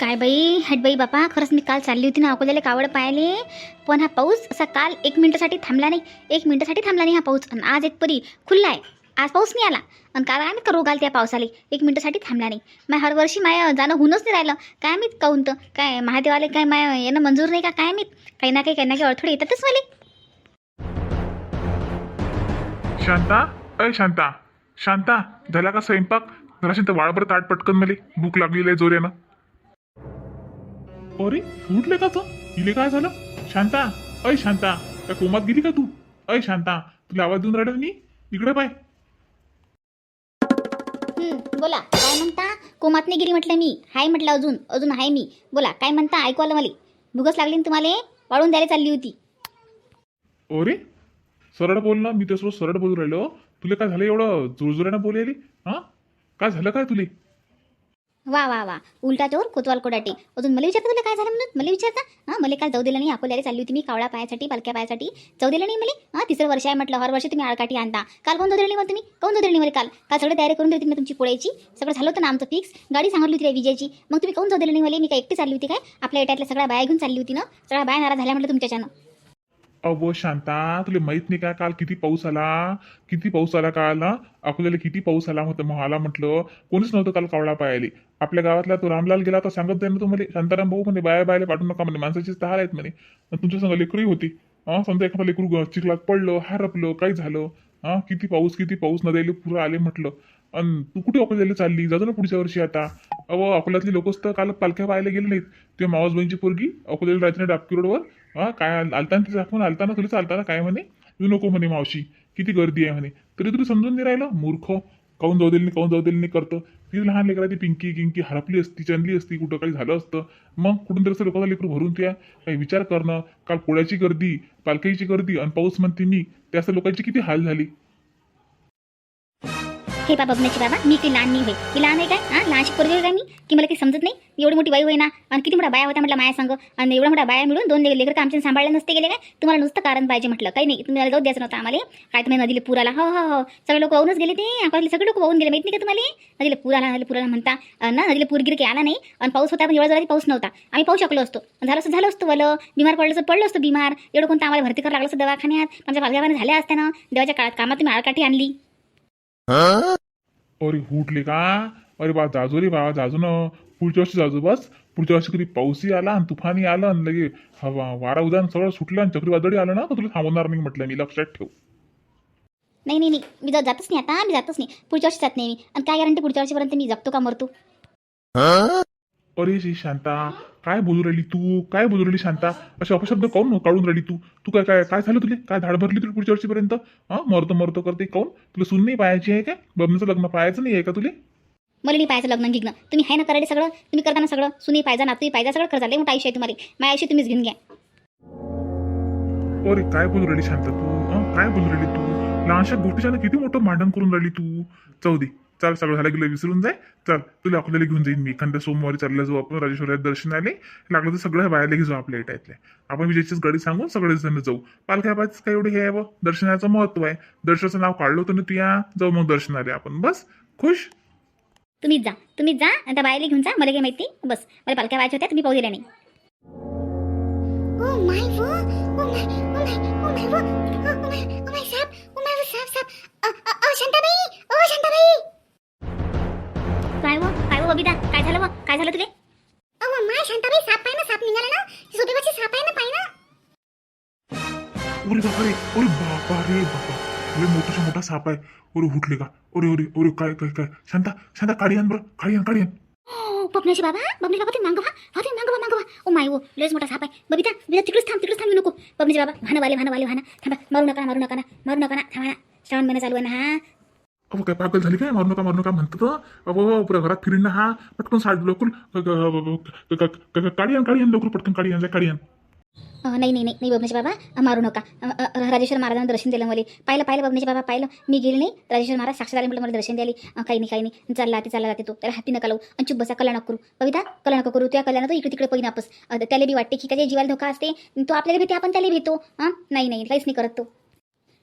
काय बाई? हट बाई बापा खरंच मी काल चालली होती ना अकोल्याला कावड पाहिले. पण हा पाऊस असा काल एक मिनिटासाठी थांबला नाही. एक मिनिटासाठी थांबला नाही हा पाऊस. आणि आज एक परी खुल्ला आहे आज पाऊस नाही आला. आणि काल आम्ही का रोग आला त्या पावसाले? एक मिनिटासाठी थांबला नाही. माय हरवर्षी माय जाणं होऊनच नाही राहिलं. काय मी काऊन तर? काय महादेवाले काय माय येणं मंजूर नाही का? काय मी काही ना काही काही ना काही अडथळे येतातच मला. शांता? अय शांता. शांता झाला का स्वयंपाक? जरा तर वाळभर ताट पटकन मले. भूक लागलेली आहे जोऱ्यानं. अरे उठले का तो? इले काय झालं? शांता अय शांता काय कोमात गेली का तू? अय शांता तुला आवाज देऊन राहिला मी इकडे पाय. बोला काय म्हणता? कोमात नाही गिरी म्हटलं मी. हाय म्हटलं अजून अजून हाय मी. बोला काय म्हणता? ऐकू आलं मला. भुगस लागली ना तुम्हाला? वाळून द्यायला चालली होती. अरे सरळ बोल ना. मी त्यासोबत सरळ बोलू राहिलो. तुला काय झालं एवढं जोरजोऱ्यानं बोलायली? हा? काय झालं काय तुले? वा वा वा. उलटा चोर कोतवाल कोडाटे. अजून मला विचारता तुला काय झालं म्हणून? मला विचारता? हां मला काल जाऊ दिलं नाही. अकोल्याला चालली होती मी कावळा पायासाठी पालक्या पायासाठी. जाऊ दिलं नाही मला? हां तिसरं वर्ष आहे म्हटलं. हर वर्षी तुम्ही आळकाठी आणता. काल कोण जाऊ दिलं तुम्ही कोण जाऊ मला काल? काल सगळं तयारी करून देते मी तुमची पोळ्याची. सगळं झालं होतं ना आमचं फिक्स गाडी सांगितली होती रे विजयची. मग तुम्ही कोण जाऊ दिलं नाही मला? मी काय एकटी चालली होती काय? आपल्या एटातल्या सगळ्या बाया घेऊन चालली होती ना? सगळ्या बाया नारा झाल्या म्हटलं तुमच्याच्यानं. अहो शांता तुला माहीत नाही का काल किती पाऊस आला? किती पाऊस आला काल आपल्याला अकोल्याला किती पाऊस आला होता मला म्हटलं कोणीच नव्हतं काल कावळा पायाले आपल्या गावातला तो रामलाल गेला तर सांगत जाय ना तुम्हाला शांताराम भाऊ म्हणे बाया बायला पाठवू नका म्हणे माणसाचीच तहार आहेत म्हणे. आणि तुमच्या संग लेकरही होती. हा समजा एखादा लेकरू ग- चिखलात पडलं हरपलं काही झालं? हा किती पाऊस किती पाऊस नद्याला पुरं आले म्हटलं. आणि तू कुठे अकोल्याला चालली? जातो ना पुढच्या वर्षी आता. अहो अकोल्यातली लोकच तर काल पालख्या पाहायला गेले नाहीत ते मावस बहिणीची पोरगी अकोल्याला राहते ना रोडवर. हा काय आल- आलताना तिचं दाखवून आलताना तुला चालताना काय म्हणे? तू नको म्हणे मावशी किती गर्दी आहे म्हणे. तरी तुला समजून नाही राहिलं? मूर्ख. काऊन जाऊ दिली नाही काऊन जाऊ दिली नाही करतं? ती लहान लेकरा ती पिंकी किंकी हरपली असती चनली असती कुठं काही झालं असतं. मग कुठून तरी असं लोकांना लेकरू भरून त्या काही विचार करणं. काल पोळ्याची गर्दी पालखीची गर्दी आणि पाऊस म्हणते मी त्या लोकांची किती हाल झाली? हे बाबा बघण्याची बाबा मी ती लहान नाही होय. मी लहान आहे काय? हां? लहानशी पोरगी होय काय मी? की मला काही समजत नाही. एवढी मोठी बाई होय ना? आणि किती मोठा बाया होता म्हटलं माया सांग. आणि एवढा मोठा बाया मिळून दोन लेकर का आमच्या सांभाळले नसते गेले काय? तुम्हाला नुसतं कारण पाहिजे म्हटलं. काही नाही तुम्हाला जाऊ द्यायचं नव्हतं आम्हाला. काय तुम्ही नदीला पूर आला हो हो हो. सगळे लोक वाहूनच गेले ते. आपल्याला सगळे लोक वाहून गेले. माहिती नाही का तुम्हाला? नदीला पूर आला नदीला पूर आला म्हणता ना नदीला पूर गिर काही आला नाही. आणि पाऊस होता पण एवढा जरा पाऊस नव्हता. आम्ही पाहू शकलो असतो. झालं असं झालं असतं भलं बिमार पडलं असं पडलं असतं बिमार. एवढं कोणतं आम्हाला भरती करावं लागलं असतं दवाखान्यात? आमच्या पालघ्यामध्ये झाल्या असत्या ना. देवाच्या काळात कामात तुम्ही आळकाठी आणली. अरे हुटले का? अरे बा जाजू रे बाबा जाजू ना. पुढच्या वर्षी जाजू बस. पुढच्या वर्षी कधी पाऊसही आला आणि तुफानी आलं आणि लगे हवा वारा उदान सगळं सुटलं आणि चक्रीवादळी आलं ना तर तुला थांबवणार नाही म्हटलं मी. लक्षात ठेव. नाही नाही नाही. मी जात जातच नाही आता मी जातच नाही. पुढच्या वर्षी जात नाही मी. आणि काय गॅरंटी पुढच्या वर्षीपर्यंत मी जगतो का मरतो? अरे शी शांता काय बोलू राहिली तू? काय बोलू राहिली शांता? असे अपशब्द काऊन काढून राहिली तू? तू काय काय काय झालं तुला? काय धाड भरली तुला पुढच्या वर्षीपर्यंत? हा? मरतो मरतो करते काऊन? तुला सून नाही पाहायची आहे काय? बबनीचं लग्न पाहायचं नाही आहे का तुला? मला नाही पाहायचं लग्न घेणं तुम्ही आहे ना करायला सगळं? तुम्ही करताना सगळं? सुनी पाहिजे नातूही पाहिजे सगळं करता लय मोठं आयुष्य आहे तुम्हाला. माझ्या आयुष्य तुम्हीच घेऊन घ्या. अरे काय बोलू राहिली शांता तू? हं? काय बोलू राहिली तू? लहानशा गोष्टीच्या किती मोठं मांडण करून राहिली तू? चौ दे. चल सगळं झालं गेलं विसरून जाय. चल तुला अकोल्याला घेऊन जाईन मी. एखाद्या सोमवारी चालला जाऊ आपण राजेश्वरात दर्शनाले लागलं तर सगळ्या बाहेर घेऊ आपल्या इटायतल्या. आपण विजयचीच गाडी सांगून सगळे जण जाऊ. पालख्या पाच काय एवढे हे आहे. दर्शनाचं महत्त्व आहे. दर्शनाचं नाव काढलं होतं ना तुया? जाऊ मग दर्शनाले आपण. बस. खुश? तुम्हीच जा. तुम्हीच जा. आणि त्या बायला घेऊन जा. मला काही माहिती बस. मला पालख्या व्हायच्या होत्या तुम्ही पाहू दिल्या नाही. wo, oh my, oh my sap, oh my wo sap sap. Oh, oh, oh Shantabai, oh Shantabai. Babita काय झालं मग? काय झालं तुले? Oh my शांताबाई साप पाय ना साप निघाला ना? सोबीवरची साप आहे ना पाय ना. अरे बापा रे अरे बापा. रे बापा अरे मोठाशा मोठा साप आहे. अरे उठले का? अरे अरे अरे काय काय काय? शांता शांता काढी आण बरं. काढी आण काढी आण. हो बबण्याची बाबा बबण्याची बाबा ते मागवा हा ते मागवा मागवा ओ माय ओ लयच मोठा साप आहे. बबिता बिता तिकडेच थांब तिकडेच थांब नको. बबण्याची बाबा भानं वाले भानं. वाले भाना थांबा मारू नका मारू नका ना मारू नका ना. थांबा श्रावण महिना चालू आहे ना हा? अहो काय पागल झाली काय? मारू नका मारू नका म्हणतात अहो पुऱ्या घरात फिरीन हा. पटकन साड लवकर काढी आण काढी आण लवकर पटकन काढी आण काढी आण. नाही नाही नाही नाही बाबा मारू नका. राजेश्वर महाराजांना दर्शन दिलं मला. पाहिलं पाहिलं बबनेश बाबा पाहिलं. मी गेले नाही. राजेश्वर महाराज साक्षात आले म्हटलं मला दर्शन द्याली काही नाही काही नाही. चालला ते चालला जाते तो. त्याला हाती नका लावू. आणि चुप बसा कल्याण करू. कविता कल्याण नको करू. त्या कल्याण तो इकडे तिकडे पहिली आपस त्याला बी वाटते की त्याच्या जीवाला धोका असते तो आपल्याला भेटे आपण त्याला भेटतो हां नाही नाही काहीच नाही करत तो.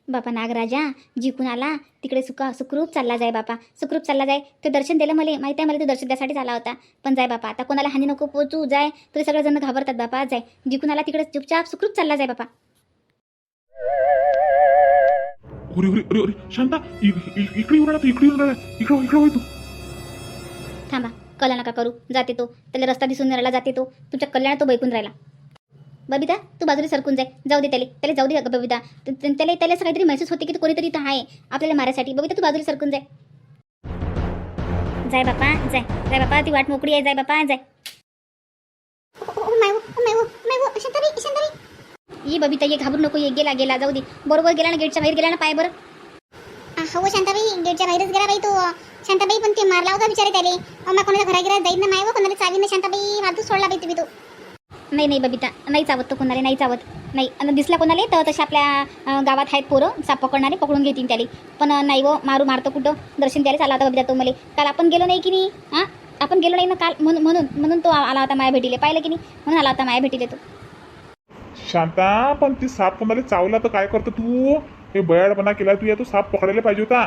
बापा नागराजा जिंकून आला. तिकडे सुका सुखरूप चालला जाय बापा. सुखरूप चालला जाय. ते दर्शन दिलं मला. माहिती आहे मला ते दर्शन द्यासाठीच आला होता. पण जाय बापा आता कोणाला हानी नको पोचू. जाय. तरी सगळेजण घाबरतात बापा. जाय. जिंकून आला तिकडे चुपचाप सुखरूप चालला जाय बापा. अरे अरे अरे अरे शांता. इ- इ- इकडे येऊन राहिला तू इकडे येऊन राहिला. इकडे इकडे होय तू. थांबा. कला नका करू. जाते तो. त्याला रस्ता दिसून राहिला जाते तो. तुमच्या कल्याण तो बैकून राहिला. बबिता तू बाजूला सरकून जाय जाऊ दे त्याला त्याला जाऊ दे अगं बबिता त्याला त्याला असं काहीतरी महसूस होते की तो कोणीतरी इथं आहे आपल्याला मारायसाठी बबिता तू बाजूला सरकून जाय जाय बापा जाय जाय बापा ती वाट मोकळी आहे जाय बापा जाय ये बबिता ये घाबरू नको ये गेला गेला जाऊ दे बरोबर गेला ना गेटच्या बाहेर गेला ना पाय बरं हो शांताबाई गेटच्या बाहेरच गेला बाई तो शांताबाई पण ते मारला होता बिचारे त्याले मग कोणाच्या घरा गिरा जाईल ना माय कोणाला चावी ना शांताबाई वाहतूक सोडला बाई तुम्ही तो नाही नाही बबिता नाही चावत तो कोणाला नाही चावत. नाही आणि दिसला कोणाला तर तसे आपल्या गावात आहेत पोरं साप पकडणारे पकडून घेतील त्याला. पण नाही व मारू मारतो कुठं? दर्शन द्यायला आला होता बबिता तो मला. काल आपण गेलो नाही की नाही? हां आपण गेलो नाही ना काल? म्हणून म्हणून म्हणून तो आला होता माया भेटीले. पाहिलं की नाही? म्हणून आला होता माया भेटीले तो. शांता पण ती साप कोणाला चावला तर काय करतो तू? हे बयाडपणा केला तू या तू साप पकडायला पाहिजे होता.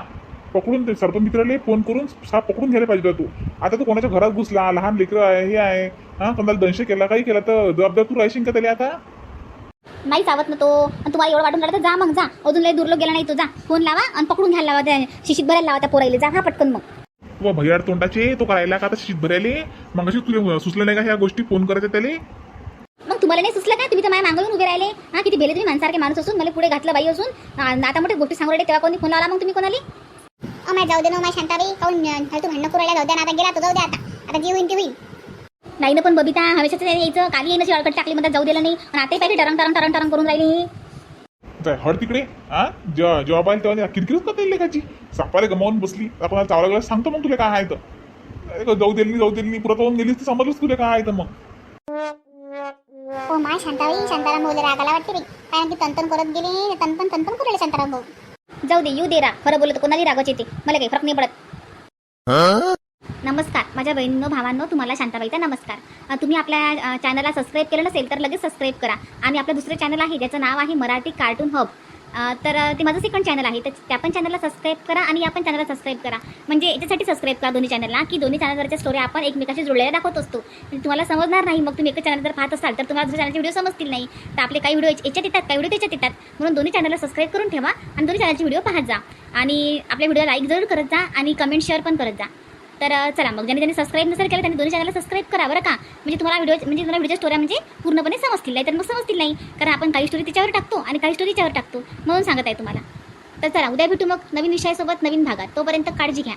पकडून ते सर्पमित्राला फोन करून साप पकडून घ्यायला पाहिजे होता तू. आता तू कोणाच्या घरात घुसला लहान लेकरं आहे हे आहे हा कोणाला दंश केला काही केला तर जबाबदार तू राहशील का त्याला आता? नाही चावत ना तो. आणि तुम्हाला एवढं वाटून राहिलं तर जा मग जा. अजून लई दुर्लभ गेला नाही तो जा. फोन लावा आणि पकडून घ्यायला लावा त्या शिशीत भरायला लावा त्या पोराईले. जा हा पटकन मग. व भैयाड तोंडाचे तो करायला का आता शीत भरायले? मग अशी तुला सुचलं नाही का ह्या गोष्टी फोन करायच्या त्याला? मग तुम्हाला नाही सुचलं का? तुम्ही तर माझ्या मागून उभे राहिले. हा किती भेले तुम्ही माणसारखे माणूस असून मला पुढे घातलं बाई असून. आ, आता मोठे गोष्टी सांगू राहिले तेव्हा कोणी फोन लावला मग तुम्ही कोणाली? ओ माय जाऊ दे ना माय शांताबाई. काऊन फालतू भांडणं करू राहिला जाऊ दे ना आता गेला तो जाऊ दे आता. आता जी होईल ती होईल नाही ना पण बबिता हमेशाच यायचं. काली येणं अडकट टाकली मध्ये जाऊ दिलं नाही. आणि आताही पाहिजे टरंग टरंग टरंग टरंग करून राहिली. जाय हड तिकडे. हा? जेव्हा जेव्हा पाहिजे तेव्हा किरकिरच करता येईल लेखाची. सापाला गमावून बसली. आपण चावला गेला सांगतो मग तुला काय आहे तर. जाऊ दिली नाही, जाऊ दिली नाही, पुरत होऊन गेलीस तर समजलंच तुला काय आहे तर मग. ओ माय शांताबाई शांताराम भाऊला रागाला वाटते बाई. कारण की तनतन करत गेले? तनपन तनपन करू राहिले शांताराम भाऊ. जाऊ दे येऊ दे रा खरं बोलत कोणाला रागच येते. मला काही फरक नाही पडत. नमस्कार माझ्या बहिणींनो भावांनो तुम्हाला शांताबाईचा नमस्कार. तुम्ही आपल्या चॅनलला सबस्क्राईब केलं नसेल तर लगेच सबस्क्राईब करा. आणि आपलं दुसरं चॅनल आहे ज्याचं नाव आहे मराठी कार्टून हब तर ते माझं सेकंड चॅनल आहे. तर त्या पण चॅनलला सबस्क्राईब करा आणि या पण चॅनलला सबस्क्राईब करा. म्हणजे याच्यासाठी सबस्क्राईब करा दोन्ही चॅनलला की दोन्ही चॅनलवरच्या स्टोरी आपण एकमेकाशी जुळलेल्या दाखवत असतो. म्हणजे तुम्हाला समजणार नाही मग तुम्ही एकच चॅनल जर पाहत असाल तर तुम्हाला दुसऱ्या चॅनलचे व्हिडिओ समजतील नाही. तर आपले काही व्हिडिओ याच्यात येतात काही व्हिडिओ त्याच्यात येतात. म्हणून दोन्ही चॅनलला सबस्क्राईब करून ठेवा आणि दोन्ही चॅनलचे व्हिडिओ पाहत जा. आणि आपल्या व्हिडिओ लाईक जरूर करत जा आणि कमेंट शेअर पण करत जा. तर चला मग ज्यांनी त्यांनी सबस्क्राईब नसेल केलं त्यांनी दोन्ही चॅनलला सबस्क्राईब करा बरं का? म्हणजे तुम्हाला व्हिडिओ म्हणजे तुम्हाला व्हिडिओ स्टोऱ्या म्हणजे पूर्णपणे समजतील. नाही तर मग समजतील नाही. कारण आपण काही स्टोरी त्याच्यावर टाकतो आणि काही स्टोरी त्याच्यावर टाकतो. म्हणून सांगत आहे तुम्हाला. तर चला उद्या भेटू मग नवीन विषयासोबत नवीन भागात. तोपर्यंत काळजी घ्या.